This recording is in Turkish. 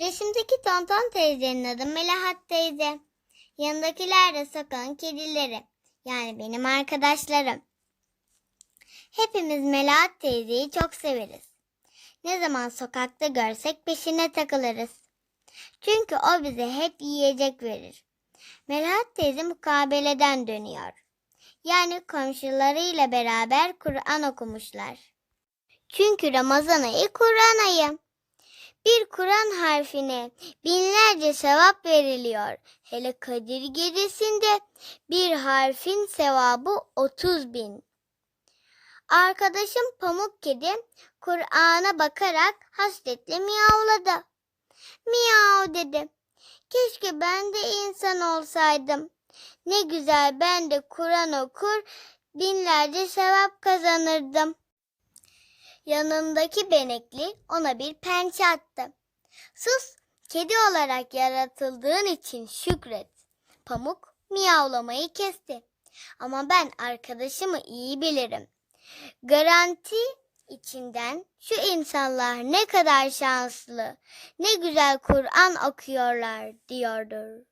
Resimdeki tonton teyzenin adı Melahat teyze. Yanındakiler de sokağın kedileri. Yani benim arkadaşlarım. Hepimiz Melahat teyzeyi çok severiz. Ne zaman sokakta görsek peşine takılırız. Çünkü o bize hep yiyecek verir. Melahat teyze mukabeleden dönüyor. Yani komşularıyla beraber Kur'an okumuşlar. Çünkü Ramazan ayı Kur'an ayı. Bir Kur'an harfine binlerce sevap veriliyor. Hele Kadir gecesinde bir harfin sevabı 30 bin. Arkadaşım Pamuk Kedi Kur'an'a bakarak hasretle miyavladı. Miyav dedi. Keşke ben de insan olsaydım. Ne güzel ben de Kur'an okur, binlerce sevap kazanırdım. Yanındaki benekli ona bir pençe attı. Sus, kedi olarak yaratıldığın için şükret. Pamuk miyavlamayı kesti. Ama ben arkadaşımı iyi bilirim. Garanti içinden şu insanlar ne kadar şanslı, ne güzel Kur'an okuyorlar diyordur.